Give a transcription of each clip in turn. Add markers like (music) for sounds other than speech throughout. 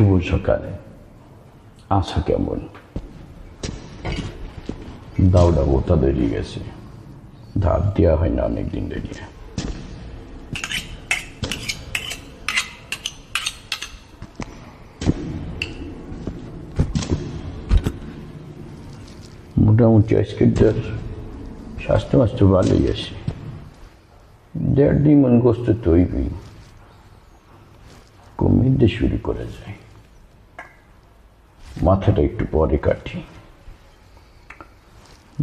শুভ সকালে। আশা কেমন? দাউডা বোতা বেরিয়ে গেছে। ধার দেওয়া হয় না অনেকদিন দেরিয়ে মোটামুটি আজকের স্বাস্থ্য মাস্ত্র ভালোই আছে। দেড় দুই মন গোস্ত তৈরি। কমিয়ে শুরু করা যায়। মাথাটা একটু পরে কাটি।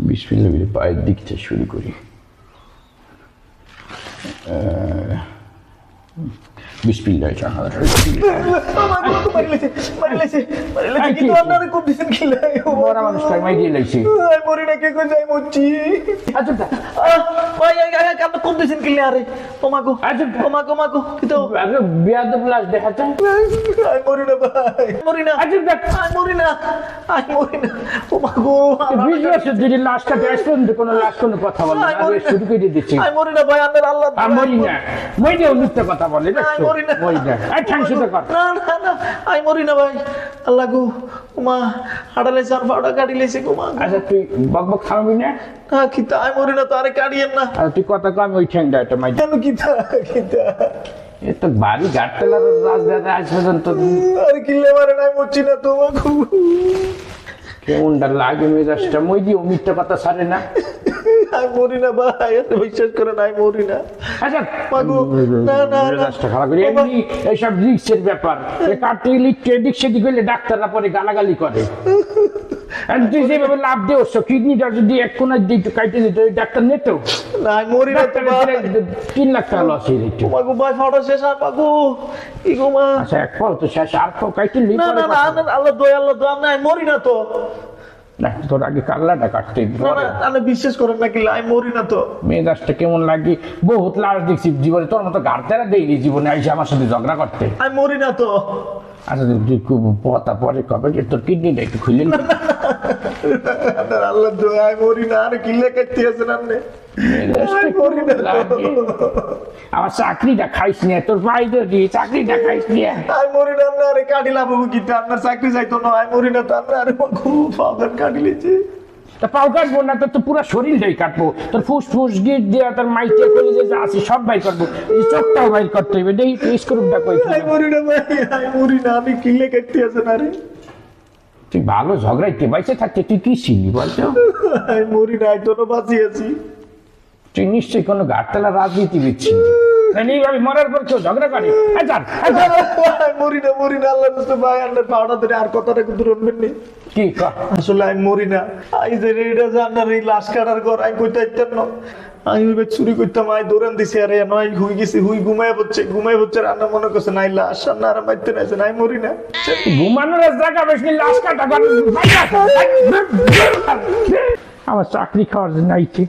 বিসমিল্লা বিলে পায়ের দিকটা শুরু করি। কথা বলে কথা বলে মরি না। না না না না না ভাই। আল্লাহ গো উমা হাডালে চার ফাড়া কাটি লেছে গো মা আচ্ছা তুই বক বক খাওয়াবি না? না কিতা আই মরি না তো আরে কাটিয়েন না। আর তুই কথা কম ওই ঠ্যাংটা মাই কেন কিতা কিতা এ তো বাড়ি গাটতলার রাজদাদা আজ পর্যন্ত। আরে কিল্লে মারে নাই মরছি না তোমাকে কেমনটা লাগে মেজাজটা? মই দিয়ে মিথ্যা কথা সারে না। আমি মরি না ভাই বিশ্বাস করে নাই মরি না আচ্ছা মাগো, না, না, না। মেজাজটা খারাপ করি। এমনি এইসব রিক্সের ব্যাপার। কাটতে গেলে এদিক সেদিক হইলে ডাক্তাররা পরে গালাগালি করে। তুই যেভাবে লাভ দিওস কিডনিটা যদি এক কোনার দিয়ে একটু কাটে দিত ডাক্তার নিত। তিন লাখ টাকা লস হয়ে যেত শেষ আর মাগো কি গো মা। আচ্ছা এক তো শেষ আর না না আল্লাহ দয় আল্লাহ দয় মরি না তো। তোর আগে কাল্লাটা কাটতে না না আপনি বিশ্বাস করেন না কি আমি মরি না তো? মেজাজটা কেমন লাগে? বহুত লাশ দেখছি জীবনে তোর মতো দেয়নি জীবনে আইসে আমার সাথে ঝগড়া করতে। আমি মরি না তো। আচ্ছা পরে কবে তোর কিডনিটা একটু খুলে নি। আপনার আল্লাহ দয় আমি মরি না আর কিল্লে কাটতে আছেন আপনি? আমার চাকরিটা খাইস নিয়ে তোর ভাই দিয়ে চাকরিটা খাইস নিয়ে আমি মরি না আপনার আরে কাটি লাভ কিন্তু আপনার চাকরি যাইতো না আমি মরি না তো আপনার আরে খুব পাউডার কাটি লিছি তা পাও কাটবো না তো পুরো শরীরটাই কাটবো। তোর ফুস ফুস গিট দিয়ে তোর মাইকে করে যে আছে সব বাই করব। এই চোখটাও বাইর করতে হবে দেখি স্ক্রুপটা কই মরি না ভাই আমি মরি না আমি কিল্লে কাটতে আছেন আরে? তুই ভালো ঝগড়াইতে বাইসে থাকতে তুই কি ছিলি বলতো (laughs) মরি নাই তোর বাঁচিয়েছি। তুই নিশ্চয়ই কোনো ঘাটতলা রাজনীতিবিদ ছিলি। এইভাবে মরার পর কেউ ঝগড়া করে? আমি মরি না মরি না আল্লাহ ভাই ধরে আর কথাটা কিন্তু রনবেন নি। কি আসলে আমি মরি না। আই যে রেডা যে আপনার এই লাশ কাটার ঘর আমি কইতে আইতাম না। আমি চুরি করতাম আই দৌড়ান দিছি আরে নয় হুই গেছি হুই ঘুমায় হচ্ছে ঘুমায় হচ্ছে রান্না মনে করছে নাই লাশ রান্না আর নাইছে নাই মরি না। ঘুমানোর জায়গা বেশি লাশ কাটা আমার চাকরি খাওয়ার জন্য আইছে।